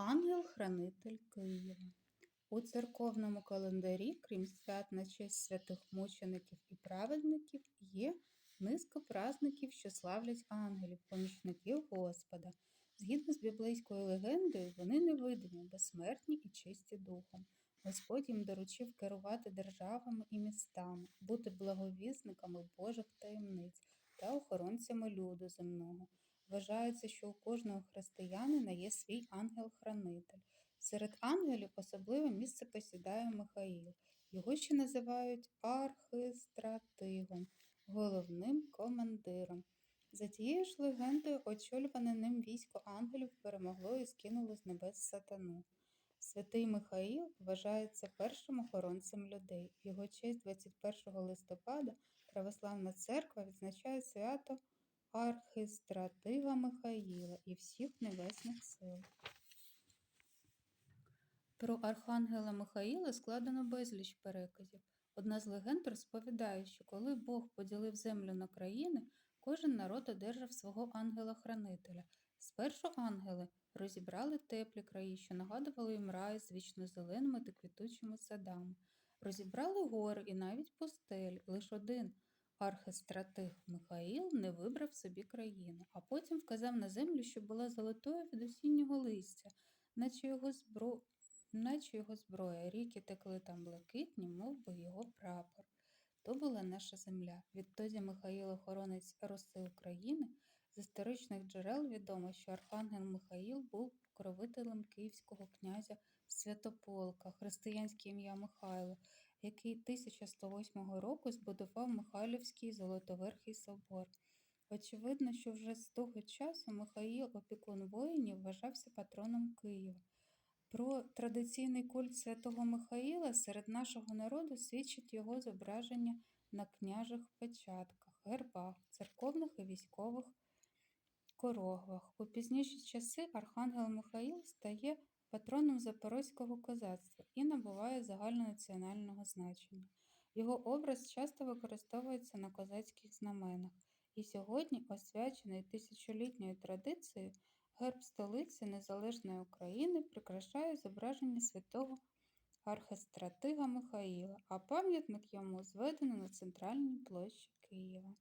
Ангел-хранитель Києва. У церковному календарі, крім свят на честь святих мучеників і праведників, є низка праздників, що славлять ангелів, помічників Господа. Згідно з біблійською легендою, вони невидимі, безсмертні і чисті духом. Господь їм доручив керувати державами і містами, бути благовісниками Божих таємниць та охоронцями люду земного. Вважається, що у кожного християнина є свій ангел-хранитель. Серед ангелів особливе місце посідає Михаїл. Його ще називають архистратигом, головним командиром. За тією ж легендою, очолюване ним військо ангелів перемогло і скинуло з небес сатану. Святий Михаїл вважається першим охоронцем людей. Його честь 21 листопада Православна церква відзначає свято архистратига Михаїла і всіх небесних сил. Про архангела Михаїла складено безліч переказів. Одна з легенд розповідає, що коли Бог поділив землю на країни, кожен народ одержав свого ангела-хранителя. Спершу ангели розібрали теплі краї, що нагадували їм рай з вічно зеленими та квітучими садами. Розібрали гори і навіть пустель. Лише один архистратиг Михаїл не вибрав собі країни, а потім вказав на землю, що була золотою від осіннього листя, наче його збро... наче його зброя. Ріки текли там блакитні, мов би його прапор. То була наша земля. Відтоді Михаїл охоронець роси України. З історичних джерел відомо, що архангел Михаїл був покровителем київського князя Святополка, християнське ім'я Михайло, який 1108 року збудував Михайлівський Золотоверхий собор. Очевидно, що вже з того часу Михаїл, опікун воїнів, вважався патроном Києва. Про традиційний культ святого Михаїла серед нашого народу свідчить його зображення на княжих печатках, гербах, церковних і військових корогвах. У пізніші часи Архангел Михаїл стає патроном запорозького козацтва і набуває загальнонаціонального значення. Його образ часто використовується на козацьких знаменах, і сьогодні, освячений тисячолітньою традицією, герб столиці Незалежної України прикрашає зображення святого архистратига Михаїла, а пам'ятник йому зведено на центральній площі Києва.